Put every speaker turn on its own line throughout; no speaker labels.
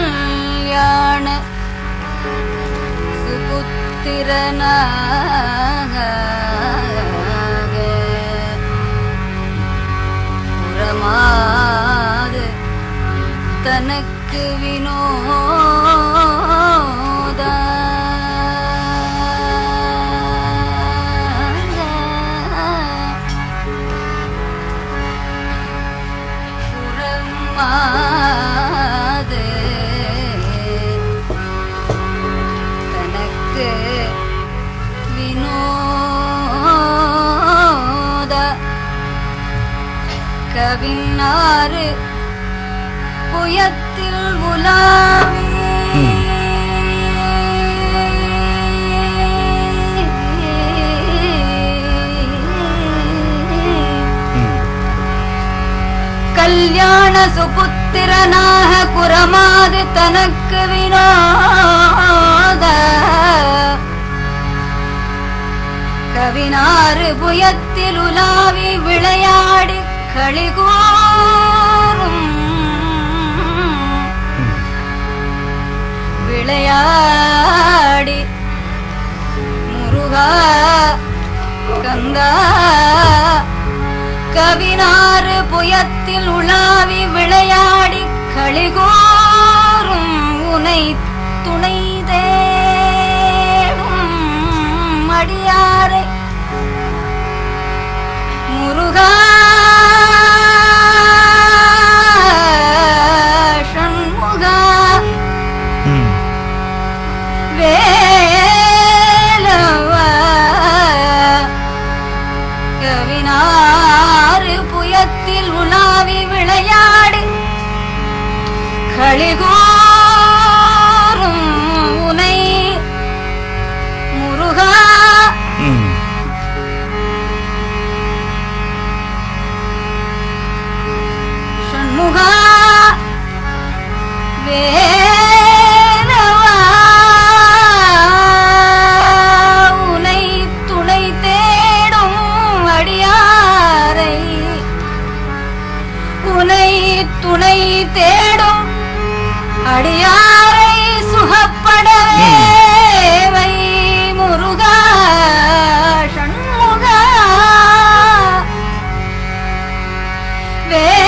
கல்யாண சுபுத்திரனாக கவினாறு புயத்தில் உலாவி. கல்யாண சுபுத்திரனாக குரமாது தனக்கு வினோத. கவினாறு புயத்தில் உலாவி விளையாடி களிகூரும் விளையாடி முருகா கங்கா கவினாறு புயத்தில் உலாவி விளையாடி களிகூரும் உனை துணை தேடும் அடியாரை. துணை தேடும் அடியாரை. உனை முருகா சண்முகா. நடியாரை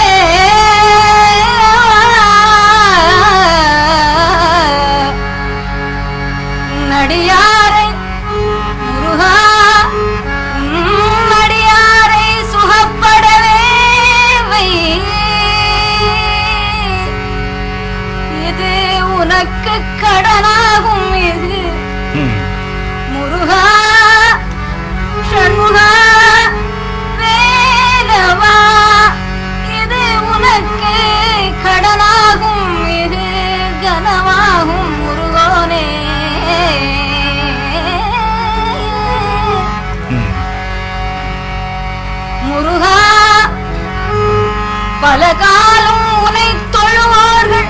பல காலம் உனை தொழுவார்கள்.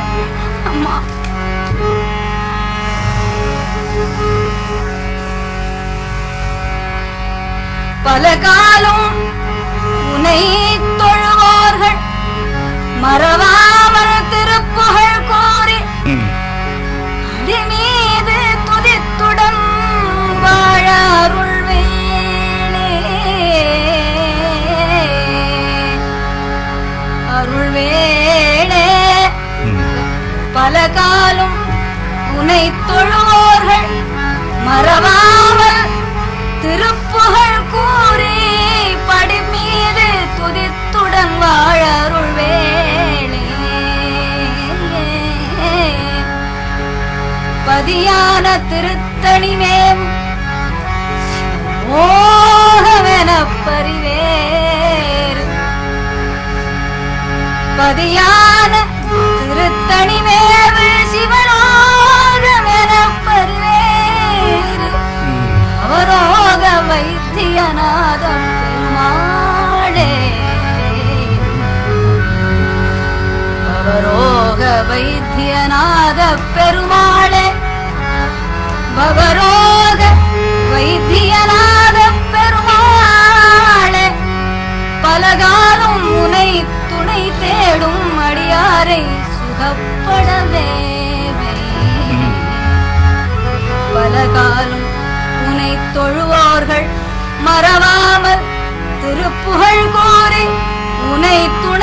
அம்மா. பல காலம் உனை தொழுவார்கள். மறவா பலகாலும் உனை தொழுவோர்கள் மறவாமல் திருப்புகழ் கூறி படிமீது துதித்துடன் வாழ அருள்வேளே பதியான திருத்தணிமேம் மோகமென பரிவேறு. பதியான திருத்தணிமேவு சிவலோகமென பரிவேறு அவரோக வைத்தியநாதம் பெருமாளே அவரோக வைத்தியநாத பெருமாளே. பவரோக வைத்தியநாத பெருமாளே. பலகாலம் முனை துணை தேடும் அடியாரை சுகப்படவே பலகாலம் உனை தொழுவோர்கள் மறவாமல் திருப்புகழ் கோரி உனை துணை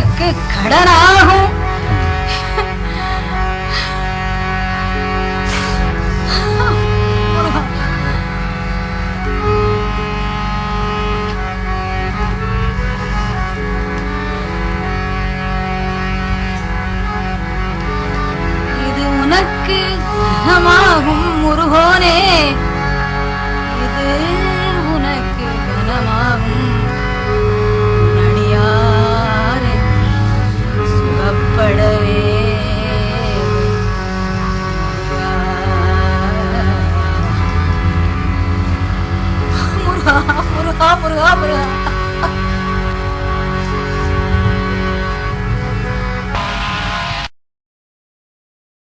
तक खड़ा रहा हूँ। முருகா முருகா முருகா முருகா